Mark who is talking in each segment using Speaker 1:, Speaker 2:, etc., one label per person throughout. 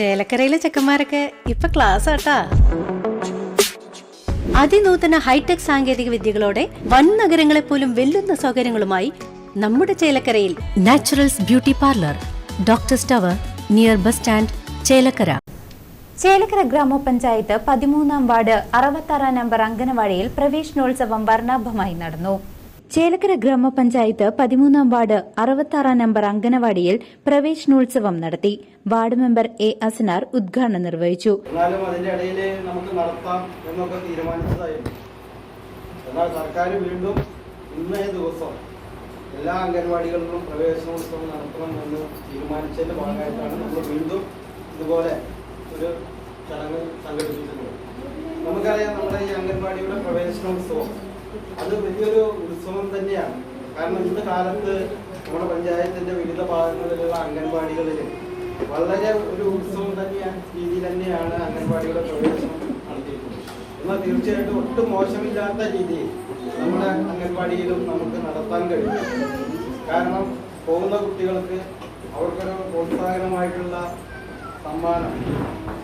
Speaker 1: ചേലക്കരയിലെ ചെക്കന്മാരൊക്കെ ഇപ്പൊ ക്ലാസ് ആട്ടാ. അതിനൂതന ഹൈടെക് സാങ്കേതിക വിദ്യകളോടെ വൻ നഗരങ്ങളെ പോലും വെല്ലുന്ന സൗകര്യങ്ങളുമായി നമ്മുടെ ചേലക്കരയിൽ Naturals beauty parlour doctor tower near bus stand Chelakkara.
Speaker 2: Chelakkara ഗ്രാമപഞ്ചായത്ത് പതിമൂന്നാം വാർഡ് അറുപത്താറാം നമ്പർ അംഗനവാടിയിൽ പ്രവേശനോത്സവം വർണാഭമായി നടന്നു. ചേലക്കര ഗ്രാമപഞ്ചായത്ത് പതിമൂന്നാം വാർഡ് അറുപത്താറാം നമ്പർ അംഗനവാടിയിൽ പ്രവേശനോത്സവം നടത്തി. വാർഡ് മെമ്പർ എ അസനാർ ഉദ്ഘാടനം നിർവഹിച്ചു.
Speaker 3: എന്നാലും അതിന്റെ ഇടയിൽ നമുക്ക് നടത്താം എന്നൊക്കെ തീരുമാനിച്ചതായിരുന്നു. എന്നാൽ സർക്കാർ വീണ്ടും ഇന്നേ ദിവസം എല്ലാ അംഗൻവാടികളിലും പ്രവേശനോത്സവം നടത്തണം എന്ന് തീരുമാനിച്ചതിന്റെ ഭാഗമായിട്ടാണ് നമ്മൾ വീണ്ടും ഇതുപോലെ ഒരു ചടങ്ങ് സംഘടിപ്പിച്ചിട്ടുള്ളത്. നമുക്കറിയാം നമ്മുടെ ഈ അംഗൻവാടിയുടെ പ്രവേശനോത്സവം അത് വലിയൊരു ഉത്സവം തന്നെയാണ്. കാരണം ഇന്ന് കാലത്ത് നമ്മുടെ പഞ്ചായത്തിന്റെ വിവിധ ഭാഗങ്ങളിലുള്ള അംഗൻവാടികളിൽ വളരെ ഒരു ഉത്സവം തന്നെയാണ് രീതിയിൽ തന്നെയാണ് അംഗൻവാടികളെ പ്രവേശനം നടത്തിയിട്ടുള്ളത് എന്നാൽ തീർച്ചയായിട്ടും ഒട്ടും മോശമില്ലാത്ത രീതിയിൽ നമ്മുടെ അംഗൻവാടിയിലും നമുക്ക് നടത്താൻ കഴിയും. കാരണം പോകുന്ന കുട്ടികൾക്ക് അവർക്കൊരു പ്രോത്സാഹനമായിട്ടുള്ള സമ്മാനം.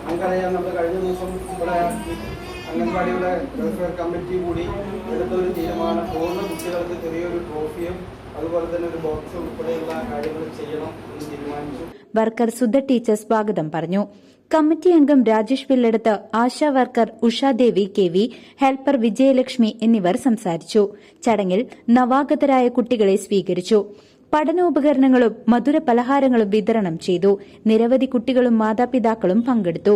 Speaker 3: നമുക്കറിയാം നമ്മൾ കഴിഞ്ഞ ദിവസം ഇവിടെ അംഗൻവാടിയുടെ വെൽഫെയർ കമ്മിറ്റി കൂടി എടുത്ത ഒരു തീരുമാനം. പോകുന്ന കുട്ടികൾക്ക് ചെറിയൊരു ട്രോഫിയും അതുപോലെ തന്നെ ഒരു ബോക്സ് ഉൾപ്പെടെയുള്ള കാര്യങ്ങൾ ചെയ്യണം എന്ന് തീരുമാനിച്ചു.
Speaker 2: വർക്കർ സുധ ടീച്ചർ സ്വാഗതം പറഞ്ഞു. കമ്മിറ്റി അംഗം Rajesh പിള്ളെടുത്ത് ASHA worker Ushadevi K V helper Vijayalakshmi എന്നിവർ സംസാരിച്ചു. ചടങ്ങിൽ നവാഗതരായ കുട്ടികളെ സ്വീകരിച്ചു. പഠനോപകരണങ്ങളും മധുര പലഹാരങ്ങളും വിതരണം ചെയ്തു. നിരവധി കുട്ടികളും മാതാപിതാക്കളും പങ്കെടുത്തു.